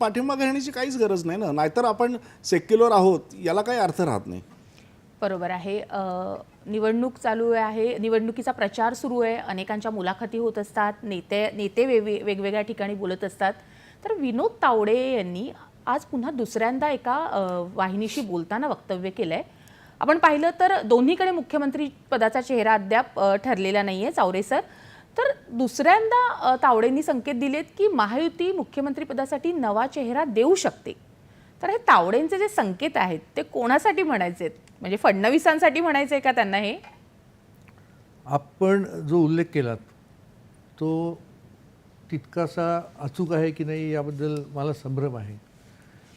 पाठिंबा घेण्याची काहीच गरज नाही ना. नाहीतर आपण सेक्युलर आहोत याला काही अर्थ राहत नाही. बरोबर आहे. निवडणूक चालू आहे निवडणुकीचा प्रचार सुरू आहे. अनेकांच्या मुलाखती होत असतात नेते नेते वेगवेगळ्या ठिकाणी बोलत असतात. तर विनोद तावडे यांनी आज पुन्हा दुसऱ्यांदा एका वाहिनीशी बोलताना वक्तव्य केलंय. आपण पाहिलं तर दोन्हीकडे मुख्यमंत्री पदाचा चेहरा अद्याप ठरलेला नाहीये चावरे सर. तर दुसऱ्यांदा तावडेंनी संकेत दिलेत की महायुती मुख्यमंत्री पदासाठी नवा चेहरा देऊ शकते. तर हे तावडेंचे जे संकेत आहेत ते कोणासाठी म्हणायचे म्हणजे फडणवीसांसाठी म्हणायचे का त्यांना हे? आपण जो उल्लेख केलात तो तितकासा अचूक आहे की नाही याबद्दल मला संभ्रम आहे.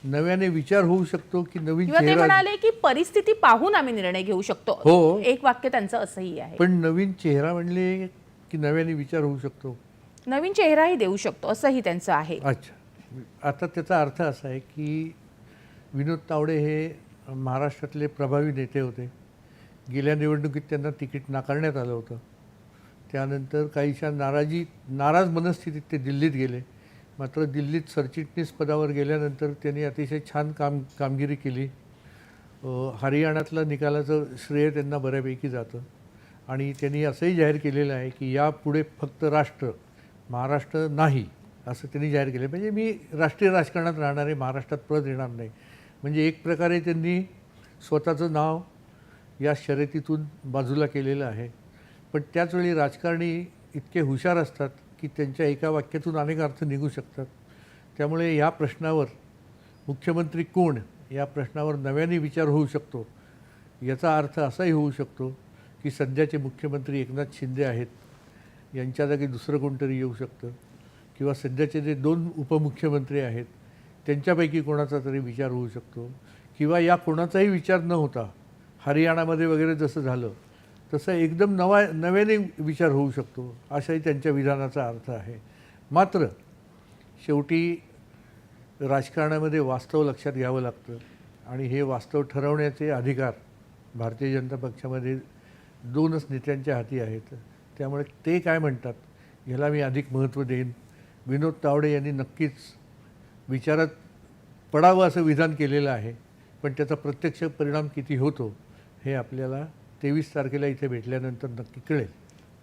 नव्याने विचार होऊ शकतो की नवीन ते म्हणाले की परिस्थिती पाहून आम्ही निर्णय घेऊ शकतो. हो. एक वाक्य त्यांचं असंही आहे. पण नवीन चेहरा म्हणले की नव्याने विचार होऊ शकतो. नवीन चेहराही देऊ शकतो असंही त्यांचं आहे. अच्छा. आता त्याचा अर्थ असा आहे की विनोद तावडे हे महाराष्ट्रातले प्रभावी नेते होते. गेल्या निवडणुकीत त्यांना तिकीट नाकारण्यात आलं होतं. त्यानंतर काहीशा नाराजी नाराज मनस्थितीत ते दिल्लीत गेले. मात्र दिल्लीत सरचिटणीस पदावर गेल्यानंतर त्यांनी अतिशय छान काम कामगिरी केली. हरियाणातलं निकालाचं श्रेय त्यांना बऱ्यापैकी जातं. आणि त्यांनी असंही जाहीर केलेलं आहे की यापुढे फक्त राष्ट्र महाराष्ट्र नाही असं त्यांनी जाहीर केलं. म्हणजे मी राष्ट्रीय राजकारणात राहणारे महाराष्ट्रात परत येणार नाही. म्हणजे एक प्रकारे त्यांनी स्वतःचं नाव या शर्यतीतून बाजूला केलेलं आहे. पण त्याचवेळी राजकारणी इतके हुशार असतात की त्यांच्या एका वाक्यातून अनेक अर्थ निघू शकतात. त्यामुळे या प्रश्नावर मुख्यमंत्री कोण या प्रश्नावर नव्याने विचार होऊ शकतो याचा अर्थ असाही होऊ शकतो की सध्याचे मुख्यमंत्री एकनाथ शिंदे आहेत यांच्या जागी दुसरं कोणतरी येऊ शकतं? किंवा सध्याचे जे दोन उपमुख्यमंत्री आहेत त्यांच्यापैकी कोणाचा तरी विचार होऊ शकतो? किंवा या कोणाचाही विचार न होता हरियाणामध्ये वगैरे जसं झालं तसं एकदम नवा नव्याने विचार होऊ शकतो असाही त्यांच्या विधानाचा अर्थ आहे. मात्र शेवटी राजकारणामध्ये वास्तव लक्षात घ्यावं लागतं. आणि हे वास्तव ठरवण्याचे अधिकार भारतीय जनता पक्षामध्ये दोनच नेत्यांच्या हाती आहेत. त्यामुळे ते काय म्हणतात ह्याला मी अधिक महत्त्व देईन. विनोद तावडे यांनी नक्कीच विचारात पडावं असं विधान केलेलं आहे पण त्याचा प्रत्यक्ष परिणाम किती होतो हे आपल्याला तेवीस तारखेला इथे भेटल्यानंतर नक्की कळेल.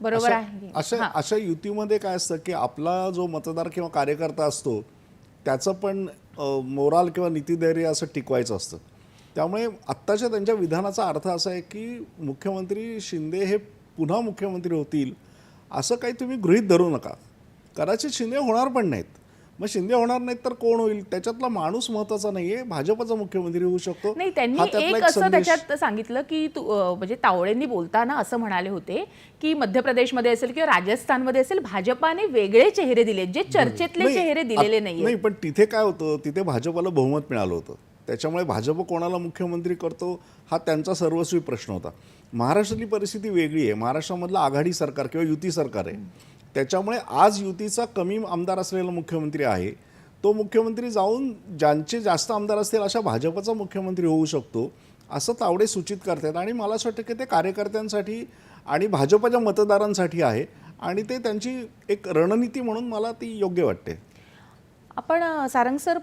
बरोबर अशा- आहे. अशा हां. अशा युतीमध्ये काय असतं की आपला जो मतदार किंवा कार्यकर्ता असतो त्याचं पण मोराल किंवा नीतिधैर्य असं टिकवायचं असतं. त्यामुळे आत्ताच्या त्यांच्या विधानाचा अर्थ असा आहे की मुख्यमंत्री शिंदे हे पुन्हा मुख्यमंत्री होतील असं काही तुम्ही गृहीत धरू नका. कदाचित शिंदे होणार पण नाहीत. मग शिंदे होणार नाहीत तर कोण होईल? त्याच्यातला माणूस महत्त्वाचा नाहीये. भाजपचा मुख्यमंत्री होऊ शकतो. नाही त्यांनी एक असं त्याच्यात सांगितलं की तू म्हणजे तावडेंनी बोलताना असं म्हणाले होते की मध्य प्रदेशमध्ये असेल किंवा राजस्थानमध्ये असेल भाजपाने वेगळे चेहरे दिले जे चर्चेतले चेहरे दिलेले नाही पण तिथे काय होतं? तिथे भाजपला बहुमत मिळालं होतं. त्याच्यामुळे भाजप कोणाला मुख्यमंत्री करतो हा त्यांचा सर्वस्वी प्रश्न होता. महाराष्ट्रातली परिस्थिती वेगळी आहे. महाराष्ट्रामधलं आघाडी सरकार किंवा युती सरकार आहे. त्याच्यामुळे आज युतीचा कमी आमदार असलेला मुख्यमंत्री आहे. तो मुख्यमंत्री जाऊन ज्यांचे जास्त आमदार असतील अशा भाजपचा मुख्यमंत्री होऊ शकतो असं तावडे सूचित करतात. आणि मला असं वाटतं की ते कार्यकर्त्यांसाठी आणि भाजपच्या मतदारांसाठी आहे आणि ते त्यांची एक रणनीती म्हणून मला ती योग्य वाटते. आपण सारंग सर